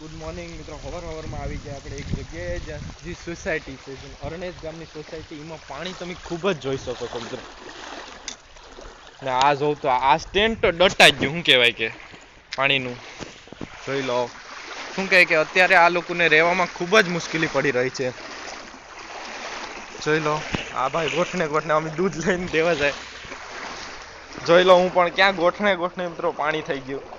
Good morning મિત્રો. હવાર હવારમાં આવી ગયા આપણે એક જગ્યાએ જે સોસાયટી છે અરણેજ ગામની સોસાયટી એમાં પાણી તમે ખૂબ જ જોઈ શકો છો, મિત્રો. ને આ જોઉં તો આ સ્ટેન્ડ તો ડટાઈ ગયું, શું કહેવાય કે? પાણીનું. જોઈ લો. શું કહે કે અત્યારે આ લોકોને રહેવામાં ખૂબ જ મુશ્કેલી પડી રહી છે. જોઈ લો. આ ભાઈ ગોઠને ગોઠને અમે દૂધ લઈને દેવા જાય. જોઈ લો હું પણ ક્યાં ગોઠને ગોઠને, મિત્રો, પાણી થઈ ગયું.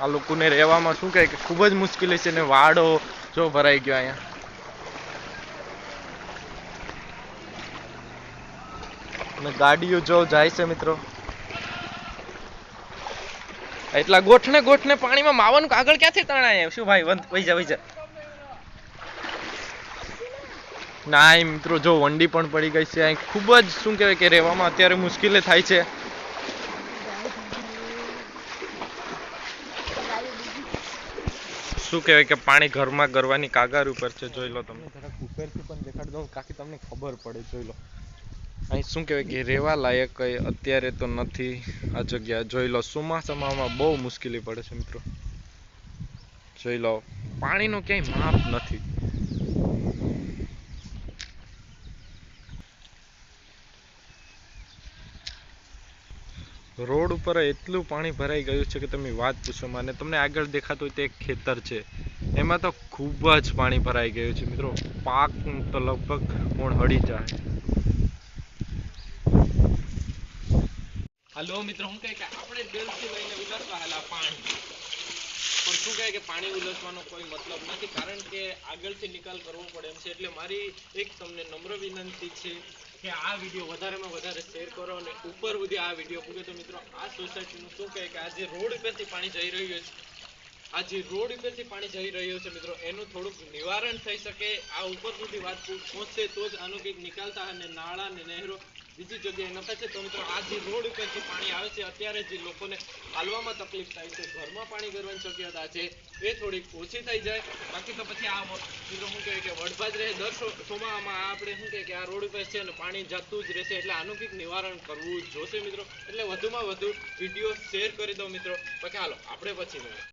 આ લોકોને રહેવામાં શું કહે? કે ખૂબ જ મુશ્કેલી છે ને વાડો જો ભરાઈ ગયો અહીંયા. અને ગાડીઓ જો જાય છે મિત્રો. એટલા ગોઠને ગોઠને પાણીમાં માવાનું કાગળ ક્યાંથી તણાય શું ભાઈ વંત વઈ જા વઈ જા. ના મિત્રો, જો વંડી પણ પડી ગઈ છે. અહીં ખૂબ જ શું કહેવાય કે રહેવામાં અત્યારે મુશ્કેલી થાય છે. શું કહેવાય કે પાણી ઘરમાં ગરવાની કાગાર ઉપર છે જોઈ લો તમે. ઉપરથી પણ દેખાડી દઉં કાકી તમને ખબર પડે જોઈ લો. અહીં શું કહેવાય કે રહેવા લાયક કંઈ અત્યારે તો નથી આ જગ્યા. જોઈ લો ચોમાસામાં બહુ મુશ્કેલી પડે છે મિત્રો. જોઈ લો પાણીનો ક્યાંય માપ નથી. રોડ ઉપર એટલું પાણી ભરાઈ ગયું છે કે તમે વાત પૂછો મને. તમને આગળ દેખાતું હોય તે એક ખેતર છે. એમાં તો ખૂબ જ પાણી ભરાઈ ગયું છે. મિત્રો, પાક તો લગભગ કોણ હળી જાય. હાલો, મિત્રો, હું કહે કે આપણે દિલથી લઈને ઉતરતા હાલા પાણી. પણ શું કહે કે પાણી ઉલસવાનો કોઈ મતલબ નથી, કારણ કે આગળથી નિકાલ કરવો પડે એમ છે. એટલે મારી એક તમને નમ્ર વિનંતી છે કે આ વીડિયો વધારેમાં વધારે શેર કરો અને ઉપર સુધી આ વીડિયો પૂગે તો મિત્રો, આ સોસાયટીનું શું કહે કે આ જે રોડ ઉપરથી પાણી જઈ રહ્યું છે. આ જે રોડ ઉપરથી પાણી જઈ રહ્યું છે મિત્રો. એનું થોડુંક નિવારણ થઈ શકે. આ ઉપર સુધી વાત પહોં- પહોંચશે તો જ આનો કંઈક નિકાલ અને નાળા અને નહેરો બીજી જગ્યાએ નખાય છે. તો મિત્રો આ જે રોડ ઉપરથી પાણી આવે છે, અત્યારે જે લોકોને હાલવામાં તકલીફ થાય છે, ઘરમાં પાણી ગરવાની શક્યતા છે, એ થોડીક ઓછી થઈ જાય. બાકી તો પછી આ મિત્રો શું કહે કે વડભાજ રહે, દર આ આપણે શું કહે કે આ રોડ ઉપર છે અને પાણી જતું જ રહેશે એટલે આનું કંઈક નિવારણ કરવું જોશે મિત્રો. એટલે વધુમાં વધુ વીડિયો શેર કરી દો મિત્રો. બાકી હાલો, આપણે પછી